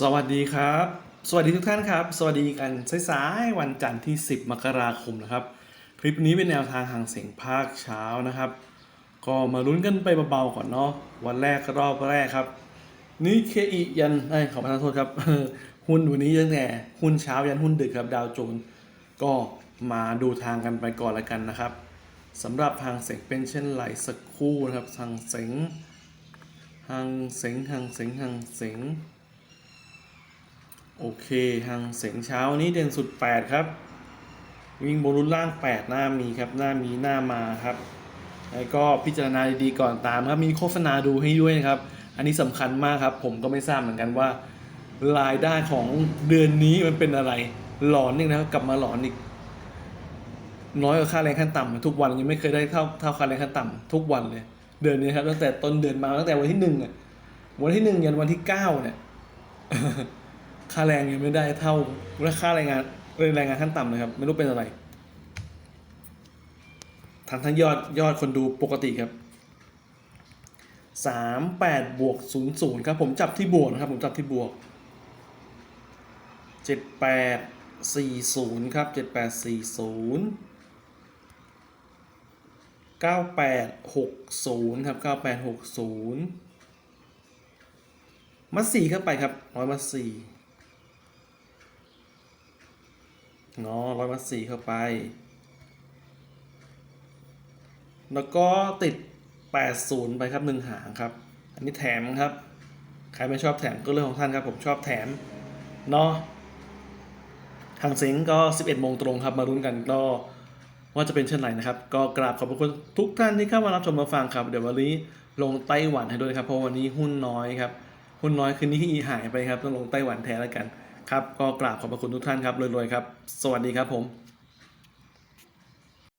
สวัสดีครับ สวัสดีทุกท่านครับ สวัสดีกันสายๆวันจันทร์ที่ 10 มกราคมนะครับ คลิปนี้เป็นแนวทางหางเสียงภาคเช้านะครับ ก็มาลุ้นกันไปเบาๆก่อนเนาะวันแรกรอบแรกครับนี่เคอียันไอ้ขอประทานโทษครับ หุ้นวันนี้ตั้งแต่หุ้นเช้ายันหุ้นดึกครับดาวโจนส์ก็มาดูทางกันไปก่อนละกันนะครับสำหรับทางเสียงเป็นเช่นไรสักครู่นะครับทางเสียงทางเสียงทางเสียงทางเสียง โอเคทางเสียงเช้านี้เด่นสุด 8 ครับ วิ่งบนรุ่นล่าง 8 หน้ามีครับ หน้ามีหน้ามาครับ แล้วก็พิจารณาดีๆก่อนตามครับ มีโฆษณาดูให้ด้วยนะครับ อันนี้สำคัญมากครับ ผมก็ไม่ทราบเหมือนกันว่ารายได้ของเดือนนี้มันเป็นอะไร หลอนอีกนะครับกลับมาหลอนอีก น้อยกว่าค่าแรงขั้นต่ำทุกวันยังไม่เคยได้เท่าเท่าค่าแรงขั้นต่ำทุกวันเลย เดือนนี้ครับตั้งแต่ต้นเดือนมาตั้งแต่วันที่หนึ่งวันที่หนึ่งยันวันที่เก้าเนี่ย ค่าแรงยังไม่ได้เท่าและค่าแรงงานแรงงานขั้นต่ำนะครับ ไม่รู้เป็นอะไร ทั้งทั้งยอดยอดคนดูปกติครับสามแปดบวกศูนย์ศูนย์ครับ ผมจับที่บวกนะครับ ผมจับที่บวกเจ็ดแปดสี่ศูนย์ครับเจ็ดแปดสี่ศูนย์เก้าแปดหกศูนย์ครับเก้าแปดหกศูนย์มัดสี่เข้าไปครับร้อยมัดสี่ เนาะร้อยมัดสี่เข้าไป แล้วก็ติด 80 ไปครับหนึ่งหางครับ อันนี้แถมครับ ใครไม่ชอบแถมก็เรื่องของท่านครับผมชอบแถมเนาะทางเซ็งก็ 11โมงตรงครับ มารุ้นกันก็ว่าจะเป็นเช่นไรนะครับ ก็กราบขอบคุณทุกท่านที่เข้ามารับชมมาฟังครับ เดี๋ยววันนี้ลงไต้หวันให้ด้วยครับ เพราะวันนี้หุ้นน้อยครับ หุ้นน้อยคืนนี้ที่อีหายไปครับ ต้องลงไต้หวันแทนแล้วกัน ครับก็กราบขอบพระคุณทุกท่านครับรวยๆครับ สวัสดีครับผม